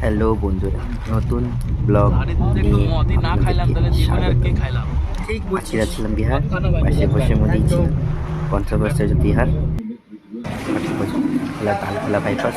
Hello বন্ধুরা নতুন blog আজকে যাচ্ছিলাম বিহার পাশে বসে মধ্যেই ছিল কন্ট্রোভার্সি বিহার। খোলা তালখোলা বাইপাস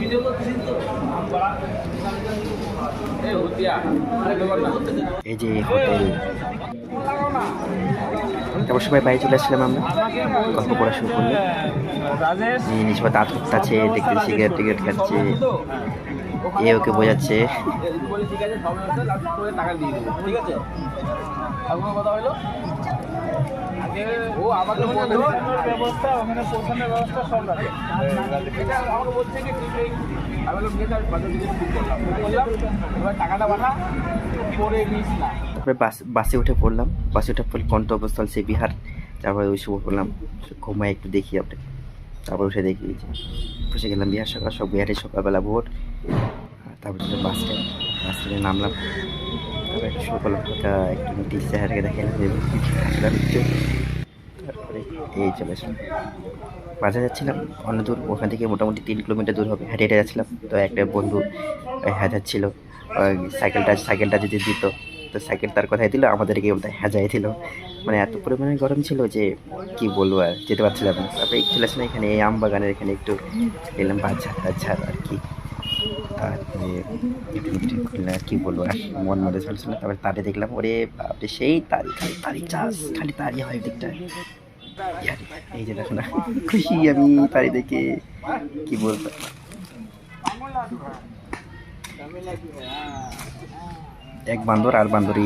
ভিডিও করতেছিস তো? এই যে হোটেল তারপর সবাই বাইরে চলে আসলাম আমরা। গল্প পড়া শুরু করল রাজেশ এই সবাই দাঁত আছে দেখতে সিগারেট টিগারেট খাচ্ছে। এ ওকে বোঝাচ্ছে। ঠিক আছে সব হচ্ছে লাস্ট করে টাকা দিয়ে দেবো ঠিক আছে? কথা আগে ও আমাকে ব্যবস্থা ওখানে পৌঁছানোর ব্যবস্থা সব রাখে এটা আমাকে বলছে কি তুই আমি বললাম ঠিক আছে। বাজার ঠিক করলাম বললাম এবার টাকাটা বানা পরে নিস না তারপরে বাস বাসে উঠে পড়লাম। বাসে উঠে পড়লে কণ্ঠবস্থল সে বিহার। তারপরে ওই শুভ পড়লাম ঘুমায় একটু দেখি আপনি। তারপর উঠে দেখি বসে গেলাম বিহার সকাল সব বিহারে সকালবেলা ভোট আর তারপর ছিল বাস স্ট্যান্ড। বাস স্ট্যান্ডে নামলাম। তারপর একটু করলাম। একটু মিটি চেহারাকে দেখালাম আসলাম এই চলে আসলাম। বাজার যাচ্ছিলাম অন্য দূর ওখান থেকে মোটামুটি তিন কিলোমিটার দূর হবে হেঁটে হেঁটে যাচ্ছিলাম। তো একটা বন্ধু হাজাচ্ছিল সাইকেলটা সাইকেলটা যদি দিত তো সাইকেল তার কথাই দিল আমাদেরকে হাজাই দিল। মানে এত পরিমাণে গরম ছিল যে কি বলব আর যেতে পারছিলাম না। তারপরে চলে আসলাম এখানে এই আম বাগানের এখানে একটু এলাম বাচ্চা টাচ্চা আর কি। তারপরে বলব আর মন মধ্যে চলছিল তারপরে তারে দেখলাম ওরে বাপরে সেই তারি খালি তারি চাষ খালি তারি হয় ইয়ারে, এই যে দেখো না খুশি আমি তারি দেখে কি বলব? এক বান্দর আর বান্দরই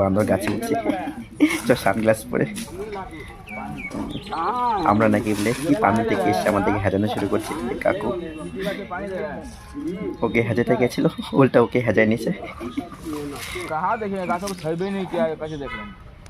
বান্দর গাছে উঠছে। তো সানগ্লাস পরে। আমরা নাকি বলে কি পানি থেকে এসে আমাদেরকে হেজানো শুরু করছে? কাকু। ওকে হেজাতে গেছিল উল্টা ওকে হেজায় নিয়েছে।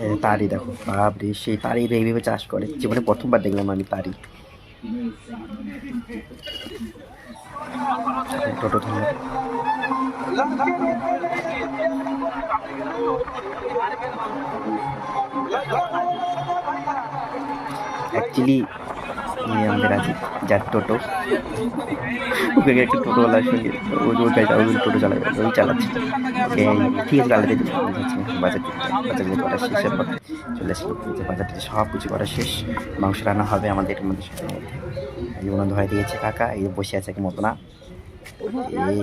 এ, দেখো বাপরে সেই তারি এইভাবে চাষ করে। জীবনে প্রথমবার দেখলাম আমি তারি অ্যাকচুয়ালি আমাদের আছে, যার টোটো। ওকে একটা টোটোওয়ালার সঙ্গে ওই ওই গাড়িটা ওই টোটো চালাবে, ওই চালাচ্ছে। ওকে ঠিক আছে, গাড়িতে যাচ্ছি, বাজার বাজার থেকে করা শেষের পর চলে যে বাজার থেকে সব কিছু করা শেষ। মাংস রান্না হবে আমাদের সবার মধ্যে। এই যে ধরে দিয়েছে কাকা, এই বসে আছে কি মতো না এই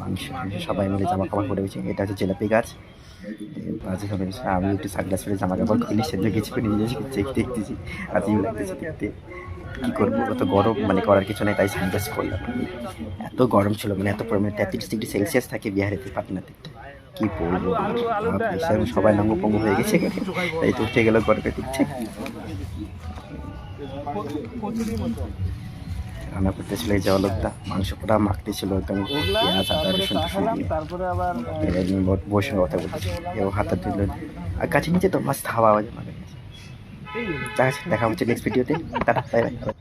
মাংস সবাই মিলে জামা কাপড় পরে এটা হচ্ছে জিলাপি গাছ। বাজে হবে আমি একটু সানগ্লাস পরে জামা কাপড় খুলে সেদ্ধ কিছু করে নিজে চেক দেখতেছি আজিব লাগতেছে দেখতে কী করব? অত গরম মানে করার কিছু নেই তাই সানগ্লাস করলাম। এত গরম ছিল মানে এত পরিমাণে তেত্রিশ ডিগ্রি সেলসিয়াস থাকে বিহারেতে পাটনাতে। কি বলব? সবাই নঙ্গ পঙ্গ হয়ে গেছে। তাই তো উঠে গেল গরমে দিচ্ছে রান্না করতেছিল এই জলকটা মাংস পুরা মাখতেছিল একদম, পেঁয়াজ, আদা, রসুন টসুন দিয়ে বসে কথা বলতেছিল এবং হাতে তুললো আর কাছে নিচে তো মাছ খাওয়া মারে দেখা হচ্ছে নেক্সট ভিডিওতে টাটা